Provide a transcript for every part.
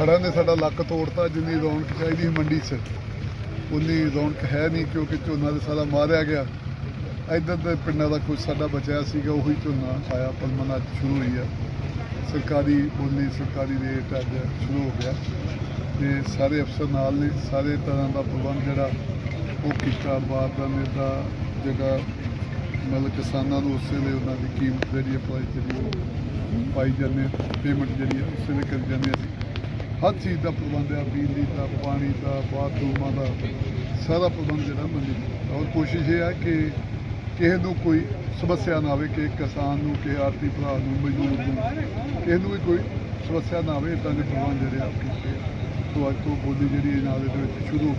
ਹੜ੍ਹਾਂ ਨੇ ਸਾਡਾ ਲੱਕ ਤੋੜਤਾ, ਜਿੰਨੀ ਰੌਣਕ ਚਾਹੀਦੀ ਮੰਡੀ 'ਚ। ਉਨੀ ਰੌਣਕ ਹੈ ਨਹੀਂ ਕਿਉਂਕਿ ਝੋਨਾ ਦੇ ਸਾਰਾ ਮਾਰਿਆ ਗਿਆ। ਇੱਧਰ ਦੇ ਪਿੰਡਾਂ ਦਾ ਕੁਝ ਸਾਡਾ ਬਚਿਆ ਸੀਗਾ, ਉਹੀ ਝੋਨਾ ਆਇਆ, ਪਲਮਨ ਅੱਜ ਸ਼ੁਰੂ ਹੋਈ ਆ। ਸਰਕਾਰੀ ਬੋਲੀ, ਸਰਕਾਰੀ ਰੇਟ ਅੱਜ ਸ਼ੁਰੂ ਹੋ ਗਿਆ। ਤੇ ਸਾਰੇ ਅਫਸਰ ਨਾਲ ਨੇ, ਸਾਰੇ ਤਰ੍ਹਾਂ ਦਾ ਪ੍ਰਬੰਧ ਜਿਹੜਾ ਉਹ ਕੀਤਾ ਬਾਰਦਾਨੇ ਦਾ ਜਿਹੜਾ ਮਤਲਬ ਕਿਸਾਨਾਂ ਨੂੰ ਉਸੇ ਵੇਲੇ ਉਹਨਾਂ ਦੀ ਕੀਮਤ ਜਿਹੜੀ ਅਪਲਾਈ ਜਿਹੜੀ ਉਹ ਪਾਈ ਜਾਂਦੇ ਪੇਮੈਂਟ ਜਿਹੜੀ ਹੈ ਉਸੇ ਵੇਲੇ ਕਰੀ ਜਾਂਦੇ ਅਸੀਂ। ਹਰ ਚੀਜ਼ ਦਾ ਪ੍ਰਬੰਧ ਹੈ ਬਿਜਲੀ ਦਾ ਪਾਣੀ ਦਾ ਬਾਥਰੂਮਾਂ ਦਾ ਸਾਰਾ ਪ੍ਰਬੰਧ ਜਿਹੜਾ ਮੰਡੀ ਦਾ ਔਰ ਕੋਸ਼ਿਸ਼ ਇਹ ਹੈ ਕਿ ਕਿਸੇ ਨੂੰ ਕੋਈ ਸਮੱਸਿਆ ਨਾ ਆਵੇ ਕਿ ਕਿਸਾਨ ਨੂੰ ਕਿ ਆਰਤੀ ਭਰਾ ਨੂੰ ਮਜ਼ਦੂਰ ਨੂੰ ਕਿਸੇ ਨੂੰ ਵੀ ਕੋਈ ਸਮੱਸਿਆ ਨਾ ਆਵੇ ਇਦਾਂ ਦੇ ਪ੍ਰਬੰਧ ਜਿਹੜੇ ਆਪ ਕੀਤੇ ਤੋਂ ਅੱਜ ਤੋਂ ਬੋਲੀ ਜਿਹੜੀ ਇਹ ਨਾਲ ਦੇ ਵਿੱਚ ਸ਼ੁਰੂ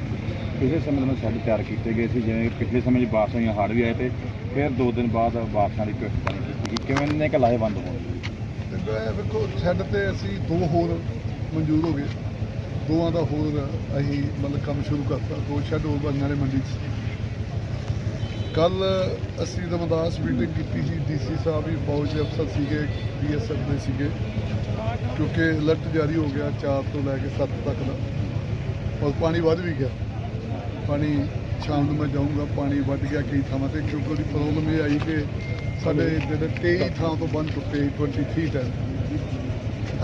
ਪਿਛਲੇ ਸਮੇਂ ਦੇ ਸ਼ੈੱਡ ਤਿਆਰ ਕੀਤੇ ਗਏ ਸੀ ਜਿਵੇਂ ਪਿਛਲੇ ਸਮੇਂ 'ਚ ਬਾਰਿਸ਼ਾਂ ਹੋਈਆਂ ਹੜ੍ਹ ਵੀ ਆਏ ਤੇ ਫਿਰ ਦੋ ਦਿਨ ਬਾਅਦ ਬਾਰਿਸ਼ਾਂ ਦੀ। ਕਿਵੇਂ ਨੇ ਕਿ ਲਾਹੇਵੰਦ ਤੇ ਇਹ ਵੇਖੋ ਛੱਡ ਤੇ ਅਸੀਂ ਦੋ ਹੋਰ ਮਨਜ਼ੂਰ ਹੋ ਗਏ। ਦੋਵਾਂ ਦਾ ਹੋਰ ਅਸੀਂ ਮਤਲਬ ਕੰਮ ਸ਼ੁਰੂ ਕਰਤਾ। ਦੋ ਸ਼ੈੱਡ ਹੋਰ ਬਣਨ ਵਾਲੇ ਮੰਡੀ 'ਚ। ਕੱਲ ਅਸੀਂ ਦਮਦਾਸ ਮੀਟਿੰਗ ਕੀਤੀ ਸੀ। ਡੀਸੀ ਸਾਹਿਬ ਵੀ ਫੌਜ ਦੇ ਅਫਸਰ ਸੀਗੇ ਬੀਐਸਐਫ ਦੇ ਸੀਗੇ। ਕਿਉਂਕਿ ਅਲਰਟ ਜਾਰੀ ਹੋ ਗਿਆ 4 ਤੋਂ ਲੈ ਕੇ 7 ਤੱਕ ਦਾ। ਔਰ ਪਾਣੀ ਵੱਧ ਵੀ ਗਿਆ। ਪਾਣੀ ਸ਼ਾਮ ਨੂੰ ਮੈਂ ਜਾਊਂਗਾ, ਪਾਣੀ ਵੱਧ ਗਿਆ ਕਈ ਥਾਵਾਂ ਤੇ। ਕਿਉਂਕਿ ਉਹਦੀ ਪ੍ਰੋਬਲਮ ਇਹ ਆਈ ਕਿ ਸਾਡੇ ਜਿਹੜੇ 23 ਥਾਂ ਤੋਂ ਬੰਦ ਟੁੱਟੇ 23 ਟਨ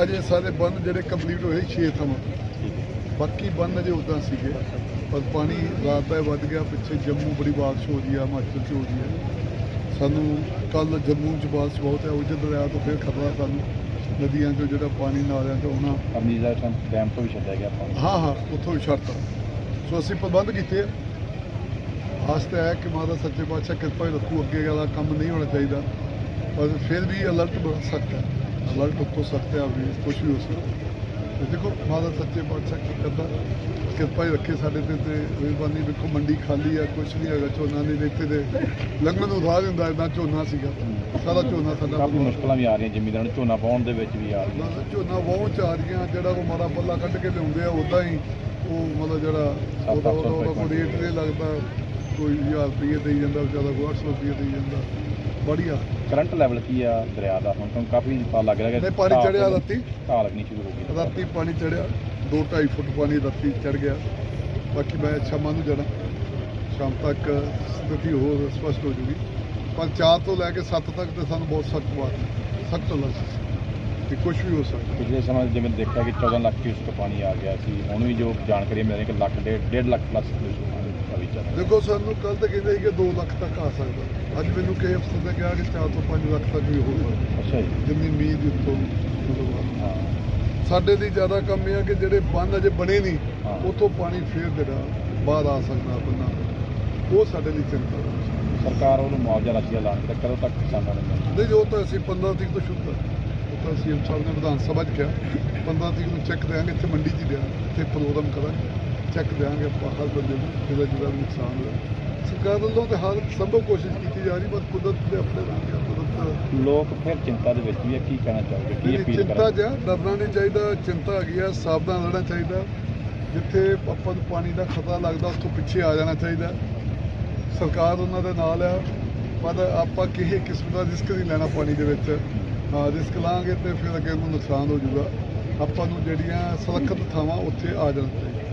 ਅਜੇ ਸਾਰੇ ਬੰਦ ਜਿਹੜੇ ਕੰਪਲੀਟ ਹੋਏ 6 ਥਾਵਾਂ। ਬਾਕੀ ਬੰਦ ਅਜੇ ਉਦਾਂ ਸੀਗੇ। ਪਰ ਪਾਣੀ ਰਾਤ ਦਾ ਵੱਧ ਗਿਆ ਪਿੱਛੇ ਜੰਮੂ ਬੜੀ ਬਾਰਿਸ਼ ਹੋ ਰਹੀ ਆ ਹਿਮਾਚਲ 'ਚ ਹੋ ਰਹੀ ਹੈ ਸਾਨੂੰ ਕੱਲ ਜੰਮੂ 'ਚ ਬਾਰਿਸ਼ ਬਹੁਤ ਹੈ ਉਜੜ ਦਰਿਆ ਤੋਂ ਫਿਰ ਖਤਰਾ ਸਾਨੂੰ। ਨਦੀਆਂ 'ਚੋਂ ਜਿਹੜਾ ਪਾਣੀ ਨਾਲਿਆਂ 'ਚੋਂ ਆਉਣਾ। ਦਾ ਡੈਮ ਤੋਂ ਵੀ ਛੱਡਿਆ ਗਿਆ ਪਾਣੀ। ਹਾਂ ਹਾਂ ਉੱਥੋਂ ਵੀ ਛੱਡਤਾ। ਸੋ ਅਸੀਂ ਪ੍ਰਬੰਧ ਕੀਤੇ। ਆ ਆਸ ਤਾਂ ਹੈ ਕਿ ਮਾਤਾ ਸੱਚੇ ਪਾਤਸ਼ਾਹ ਕਿਰਪਾ ਹੀ ਰੱਖੂ ਅੱਗੇ ਵਾਲਾ ਕੰਮ ਨਹੀਂ ਹੋਣਾ ਚਾਹੀਦਾ। ਪਰ ਫਿਰ ਵੀ ਅਲਰਟ ਬੜਾ ਸਖਤ ਹੈ। ਅਲਰਟ ਉੱਤੋਂ ਸਖਤ ਹੈ ਵੀ ਕੁਝ ਵੀ ਹੋ ਸਕਦਾ ਤੇ ਦੇਖੋ ਮਾਤਾ ਸੱਚੇ ਪਾਤਸ਼ਾਹ ਕੀ ਕਰਦਾ ਕਿਰਪਾ ਹੀ ਰੱਖੇ ਸਾਡੇ ਤੇ ਤੇ ਮਿਹਰਬਾਨੀ ਵੇਖੋ ਮੰਡੀ ਖਾਲੀ ਆ ਕੁਝ ਨਹੀਂ ਹੈਗਾ ਝੋਨਾ ਨਹੀਂ ਦੇਖਤੇ ਤੇ ਨੂੰ ਰਾਹ ਹੁੰਦਾ ਇੰਨਾ ਝੋਨਾ ਸੀਗਾ ਸਾਰਾ ਝੋਨਾ ਸਾਡਾ ਕਾਫੀ ਮੁਸ਼ਕਲਾਂ ਵੀ ਆ ਰਹੀਆਂ ਜ਼ਿਮੀਂਦਾਰਾਂ ਨੂੰ ਝੋਨਾ ਪਾਉਣ ਦੇ ਵਿੱਚ ਵੀ ਆ ਰਹੀਆਂ। ਝੋਨਾ ਬਹੁਤ ਚ ਆ ਰਹੀਆਂ ਜਿਹੜਾ ਉਹ ਮਾੜਾ ਪੱਲਾ ਕੱਢ ਕੇ ਲਿਆਉਂਦੇ ਆ ਉਦਾਂ ਹੀ ਉਹ ਮਤਲਬ ਜਿਹੜਾ ਉਹਦਾ ਕੋਈ ਰੇਟ ਨਹੀਂ ਲੱਗਦਾ ਕੋਈ 1000 ਰੁਪਏ ਦੇਈ ਜਾਂਦਾ ਵਿਚਾਰਾ ਕੋਈ 800 ਰੁਪਏ ਦੇਈ ਜਾਂਦਾ। ਬੜੀਆ। ਕਰੰਟ ਲੈਵਲ ਕੀ ਆ ਦਰਿਆ ਦਾ? ਹੁਣ ਤੁਹਾਨੂੰ ਕਾਫੀ ਪਤਾ ਲੱਗ ਰਿਹਾ ਕਿ ਨਹੀਂ ਪਾਣੀ ਚੜਿਆ ਤੋਂ- ਰਾਤੀ। ਢਾਹ ਲੱਗਣੀ ਸ਼ੁਰੂ ਹੋ ਗਈ। ਰਾਤੀ ਪਾਣੀ ਚੜਿਆ 2.5 ਫੁੱਟ ਪਾਣੀ ਰਾਤੀ ਚੜ ਗਿਆ। ਬਾਕੀ ਮੈਂ ਸ਼ਾਮਾਂ ਨੂੰ ਜਾਣਾ। ਸ਼ਾਮ ਤੱਕ ਸਥਿਤੀ ਹੋਰ ਸਪਸ਼ਟ ਹੋ ਜੂਗੀ। ਪਰ 4 ਤੋਂ ਲੈ ਕੇ 7 ਤੱਕ ਤੇ ਸਾਨੂੰ ਬਹੁਤ ਸਖਤ ਬਾਤ ਸਖਤ ਲੱਗ ਕਿ ਕੁਝ ਵੀ ਹੋ ਸਕਦਾ ਪਿਛਲੇ ਸਮੇਂ ਜਿਵੇਂ ਦੇਖਿਆ ਕਿ 14 ਲੱਖ ਕਿਊਸਕ ਪਾਣੀ ਆ ਗਿਆ ਸੀ। ਹੁਣ ਵੀ ਜੋ ਜਾਣਕਾਰੀ ਮਿਲ ਰਹੀ ਕਿ ਲੱਖ ਡੇਢ ਡੇਢ ਲੱਖ ਪਲੱਸ ਕਿਊਸਕ ਦੇਖੋ ਸਾਨੂੰ ਕੱਲ ਤਾਂ ਕਹਿੰਦੇ ਸੀ ਕਿ 2 ਲੱਖ ਤੱਕ ਆ ਸਕਦਾ। ਅੱਜ ਮੈਨੂੰ ਕਿਸੇ ਅਫਸਰ ਨੇ ਕਿਹਾ ਕਿ 4 ਤੋਂ 5 ਲੱਖ ਤੱਕ ਵੀ ਹੋ ਸਕਦਾ ਅੱਛਾ ਜੀ। ਜਿੰਨੀ ਉਮੀਦ ਉੱਤੋਂ ਮਤਲਬ ਹਾਂ। ਸਾਡੇ ਲਈ ਜ਼ਿਆਦਾ ਕੰਮ ਇਹ ਆ ਕਿ ਜਿਹੜੇ ਬੰਦ ਅਜੇ ਬਣੇ ਨਹੀਂ। ਉੱਥੋਂ ਪਾਣੀ ਫੇਰ ਜਿਹੜਾ ਬਾਹਰ ਆ ਸਕਦਾ ਬੰਨਾ ਉਹ ਸਾਡੇ ਲਈ ਚਿੰਤਾ ਦਾ। ਸਰਕਾਰ ਵੱਲੋਂ ਮੁਆਵਜ਼ਾ ਰਾਸ਼ੀ ਦਾ ਐਲਾਨ ਕੀਤਾ ਕਦੋਂ ਤੱਕ ਕਿਸਾਨਾਂ ਨੂੰ ਨਹੀਂ ਜੋ ਤਾਂ ਅਸੀਂ 15 ਤਰੀਕ ਤੋਂ ਸ਼ੁਰੂ ਕਰ ਤਾਂ ਸੀਐਮ ਸਾਹਿਬ ਨੇ ਵਿਧਾਨ ਸਭਾ 'ਚ ਕਿਹਾ। 15 ਤਰੀਕ ਨੂੰ ਚੈੱਕ ਦੇਾਂਗੇ ਇੱਥੇ ਮੰਡੀ 'ਚ ਦੇਾਂਗੇ ਇੱਥੇ ਪ੍ਰੋਗਰਾਮ ਕਰਾਂਗੇ। ਚੈੱਕ ਦੇਾਂਗੇ ਆਪਾਂ ਹਰ ਬੰਦੇ ਨੂੰ ਜਿਹਦਾ ਜਿਹਦਾ ਨੁਕਸਾਨ ਹੋਇਆ। ਸਰਕਾਰ ਵੱਲੋਂ ਤੇ ਹਰ ਸੰਭਵ ਕੋਸ਼ਿਸ਼ ਕੀਤੀ ਜਾ ਰਹੀ ਬਸ ਕੁਦਰਤ ਦੇ ਆਪਣੇ ਰੰਗ ਆ ਕੁਦਰਤ ਲੋਕ ਫਿਰ ਚਿੰਤਾ ਦੇ ਵਿੱਚ ਵੀ ਆ ਕੀ ਕਹਿਣਾ ਚਾਹੋਗੇ ਕੀ ਅਪੀਲ ਚਿੰਤਾ ਜਿਹਾ ਡਰਨਾ ਨਹੀਂ ਚਾਹੀਦਾ ਚਿੰਤਾ ਹੈਗੀ ਆ ਸਾਵਧਾਨ ਰਹਿਣਾ ਚਾਹੀਦਾ ਜਿੱਥੇ ਆਪਾਂ ਨੂੰ ਪਾਣੀ ਦਾ ਖਤਰਾ ਲੱਗਦਾ ਉੱਥੋਂ ਪਿੱਛੇ ਆ ਜਾਣਾ ਚਾਹੀਦਾ। ਸਰਕਾਰ ਉਹਨਾਂ ਦੇ ਨਾਲ ਆ ਪਰ ਆਪਾਂ ਕਿਸੇ ਕਿਸਮ ਦਾ ਰਿਸਕ ਨਹੀਂ ਲੈਣਾ ਪਾਣੀ ਦੇ ਵਿੱਚ। ਹਾਂ ਰਿਸਕ ਲਾਂਗੇ ਤੇ ਫਿਰ ਅੱਗੇ ਨੂੰ ਨੁਕਸਾਨ ਹੋ ਜਾਊਗਾ। ਆਪਾਂ ਨੂੰ ਜਿਹੜੀਆਂ ਸੁਰੱਖਿਅਤ ਥਾਵਾਂ ਉੱਥੇ ਆ ਜਾਣਾ ਚਾਹੀਦਾ